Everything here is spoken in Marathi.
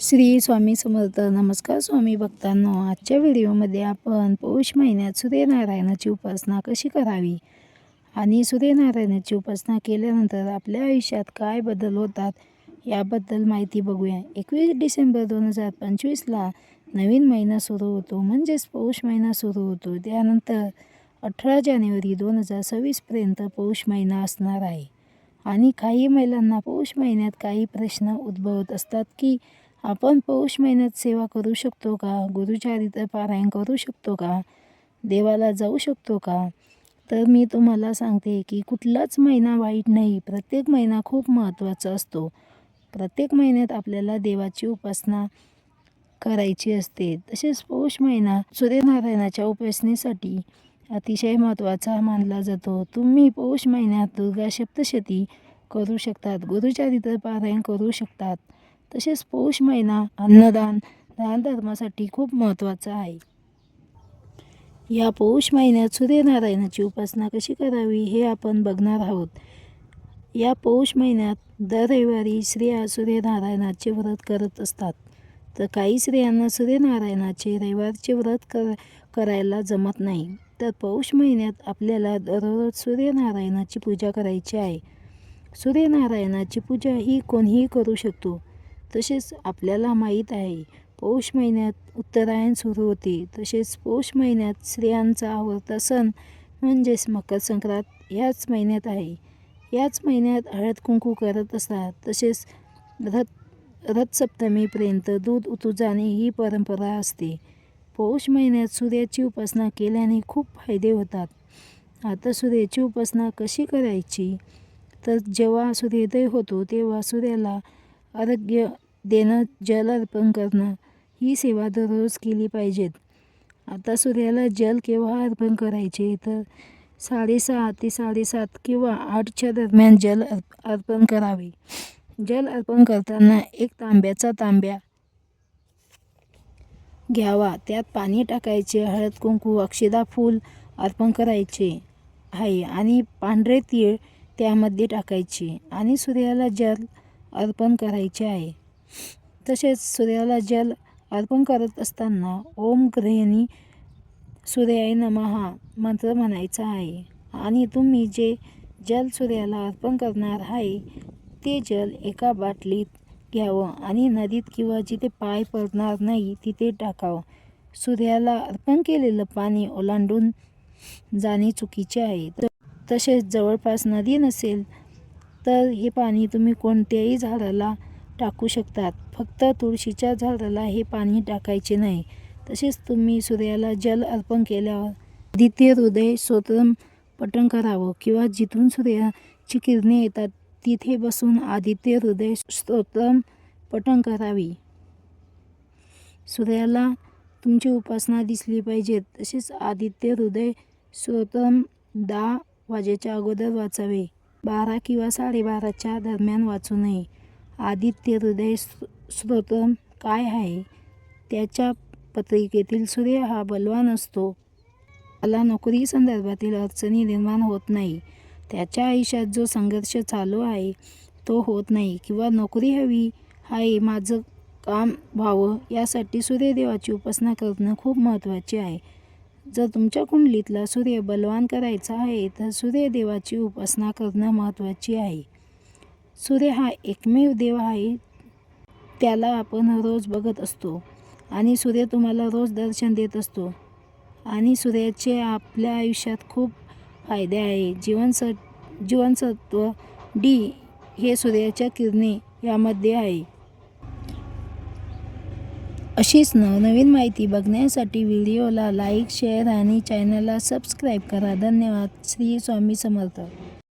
श्री स्वामी समर्थ नमस्कार. स्वामी भक्तांनो आजच्या व्हिडिओमध्ये आपण पौष महिन्यात सूर्यनारायणाची उपासना कशी करावी? आणि सूर्यनारायणाची उपासना केल्यानंतर आपल्या आयुष्यात काय बदल होतात याबद्दल माहिती बघूया. एकवीस डिसेंबर दोन हजार पंचवीसला नवीन महिना सुरू होतो म्हणजेच पौष महिना सुरू होतो. त्यानंतर अठरा जानेवारी दोन हजार सव्वीसपर्यंत पौष महिना असणार आहे. आणि काही महिलांना पौष महिन्यात काही प्रश्न उद्भवत असतात की आपण पौष महिन्यात सेवा करू शकतो का? गुरुचारित्र पारायण करू शकतो का? देवाला जाऊ शकतो का? तर मी तुम्हाला सांगते की कुठलाच महिना वाईट नाही. प्रत्येक महिना खूप महत्त्वाचा असतो. प्रत्येक महिन्यात आपल्याला देवाची उपासना करायची असते. तसेच पौष महिना सूर्यनारायणाच्या उपासनेसाठी अतिशय महत्त्वाचा मानला जातो. तुम्ही पौष महिन्यात दुर्गा सप्तशती करू शकतात. गुरुचारित्र पारायण करू शकतात. तसेच पौष महिना अन्नदान दानधर्मासाठी खूप महत्त्वाचा आहे. या पौष महिन्यात सूर्यनारायणाची उपासना कशी करावी हे आपण बघणार आहोत. या पौष महिन्यात दर रविवारी स्त्रिया सूर्यनारायणाचे व्रत करत असतात. तर काही स्त्रियांना सूर्यनारायणाचे रविवारचे व्रत कर करायला जमत नाही. तर पौष महिन्यात आपल्याला दररोज सूर्यनारायणाची पूजा करायची आहे. सूर्यनारायणाची पूजा ही कोणीही करू शकतो. तसेच आपल्याला माहीत आहे पौष महिन्यात उत्तरायण सुरू होते. तसेच पौष महिन्यात स्त्रियांचा आवडता सण म्हणजेच मकर संक्रांत ह्याच महिन्यात आहे. याच महिन्यात हळद कुंकू करत असतात. तसेच रथ रथसप्तमीपर्यंत दूध उतू जाणे ही परंपरा असते. पौष महिन्यात सूर्याची उपासना केल्याने खूप फायदे होतात. आता सूर्याची उपासना कशी करायची? तर जेव्हा सूर्योदय होतो तेव्हा सूर्याला आरोग्य देणं जल अर्पण करणं ही सेवा दररोज केली पाहिजेत. आता सूर्याला जल केव्हा अर्पण करायचे? तर साडेसहा ते साडेसात किंवा आठच्या दरम्यान जल अर्प अर्पण करावे. जल अर्पण करताना एक तांब्याचा तांब्या घ्यावा. त्यात पाणी टाकायचे हळद कुंकू अक्षदा फूल अर्पण करायचे आहे आणि पांढरे तीळ त्यामध्ये टाकायचे आणि सूर्याला जल अर्पण करायचे आहे. तसेच सूर्याला जल अर्पण करत असताना ओम ग्रहिणी सूर्याय नमहा मंत्र म्हणायचा आहे. आणि तुम्ही जे जल सूर्याला अर्पण करणार आहे ते जल एका बाटलीत घ्यावं आणि नदीत किंवा जिथे पाय पडणार नाही तिथे टाकावं. सूर्याला अर्पण केलेलं पाणी ओलांडून जाणे चुकीचे आहे. तसेच जवळपास नदी नसेल तर हे पाणी तुम्ही कोणत्याही झाडाला टाकू शकतात. फक्त तुळशीच्या झाडाला हे पाणी टाकायचे नाही. तसेच तुम्ही सूर्याला जल अर्पण केल्यावर द्वितीय हृदय स्तोत्रम पठण करावं किंवा जिथून सूर्याची किरणे येतात तिथे बसून आदित्य हृदय स्तोत्रम पठण करावी. सूर्याला तुमची उपासना दिसली पाहिजे तसेच आदित्य हृदय स्तोत्रम दहा वाजेच्या अगोदर वाचावे. बारा किंवा साडेबाराच्या दरम्यान वाचू नये. आदित्य हृदय स्रोतम काय आहे? त्याच्या पत्रिकेतील सूर्य हा बलवान असतो. त्याला नोकरी संदर्भातील अडचणी निर्माण होत नाही. त्याच्या आयुष्यात जो संघर्ष चालू आहे तो होत नाही किंवा नोकरी हवी आहे माझं काम व्हावं यासाठी सूर्यदेवाची उपासना करणं खूप महत्त्वाचे आहे. जर तुमच्या कुंडलीतला सूर्य बलवान करायचा आहे तर सूर्यदेवाची उपासना करणं महत्त्वाची आहे. सूर्य हा एकमेव देव आहे त्याला आपण रोज बघत असतो. आणि सूर्य तुम्हाला रोज दर्शन देत असतो. आणि सूर्याचे आपल्या आयुष्यात खूप फायदे आहे. जीवनस जीवनसत्व डी हे सूर्याच्या किरणे यामध्ये आहे. अशीच नवनवीन माहिती बघण्यासाठी व्हिडिओला लाईक शेअर आणि चॅनलला सबस्क्राईब करा. धन्यवाद. श्री स्वामी समर्थ.